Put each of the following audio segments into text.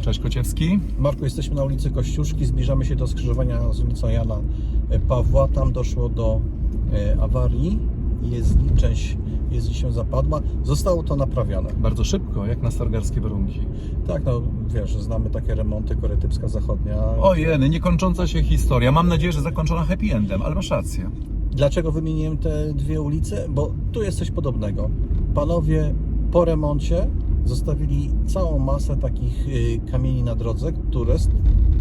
Cześć Kociewski. Marku, jesteśmy na ulicy Kościuszki, zbliżamy się do skrzyżowania z ulicą Jana Pawła. Tam doszło do e, awarii. Jezdni, część jezdni się zapadła. Zostało to naprawione. Bardzo szybko, jak na stargarskie warunki. Tak, no wiesz, znamy takie remonty, Korytypska Zachodnia. Ojej, niekończąca się historia. Mam nadzieję, że zakończona happy endem, ale masz rację. Dlaczego wymieniłem te dwie ulice? Bo tu jest coś podobnego. Panowie po remoncie zostawili całą masę takich y, kamieni na drodze, które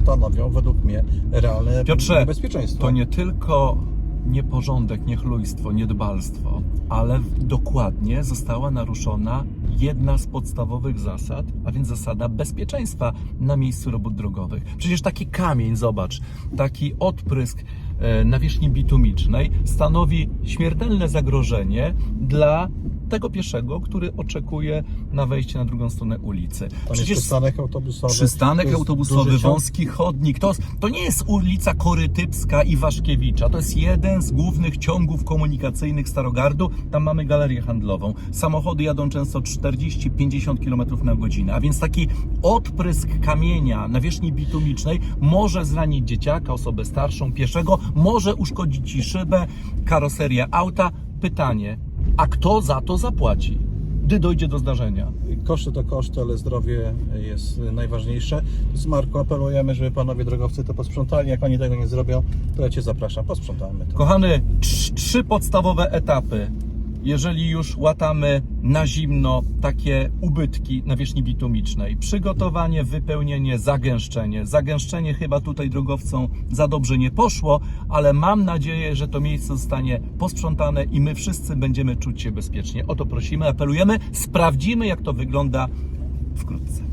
stanowią według mnie realne Piotrze, bezpieczeństwo. to nie tylko nieporządek, niechlujstwo, niedbalstwo, ale dokładnie została naruszona jedna z podstawowych zasad, a więc zasada bezpieczeństwa na miejscu robót drogowych. Przecież taki kamień, zobacz, taki odprysk e, nawierzchni bitumicznej stanowi śmiertelne zagrożenie dla tego pieszego, który oczekuje na wejście na drugą stronę ulicy. Tam jest przystanek autobusowy. Przystanek autobusowy, wąski chodnik. To, to nie jest ulica Korytypska i Waszkiewicza. To jest jeden z głównych ciągów komunikacyjnych Starogardu. Tam mamy galerię handlową. Samochody jadą często 40-50 km na godzinę. A więc taki odprysk kamienia na wierzchni bitumicznej może zranić dzieciaka, osobę starszą, pieszego, może uszkodzić ci szybę, karoserię auta. Pytanie, a kto za to zapłaci, gdy dojdzie do zdarzenia? Koszty to koszty, ale zdrowie jest najważniejsze. Z Marku apelujemy, żeby panowie drogowcy to posprzątali. Jak oni tego nie zrobią, to ja Cię zapraszam, posprzątamy to. Kochany, trz- trzy podstawowe etapy. Jeżeli już łatamy na zimno takie ubytki nawierzchni bitumicznej. Przygotowanie, wypełnienie, zagęszczenie. Zagęszczenie chyba tutaj drogowcom za dobrze nie poszło, ale mam nadzieję, że to miejsce zostanie posprzątane i my wszyscy będziemy czuć się bezpiecznie. O to prosimy, apelujemy, sprawdzimy jak to wygląda wkrótce.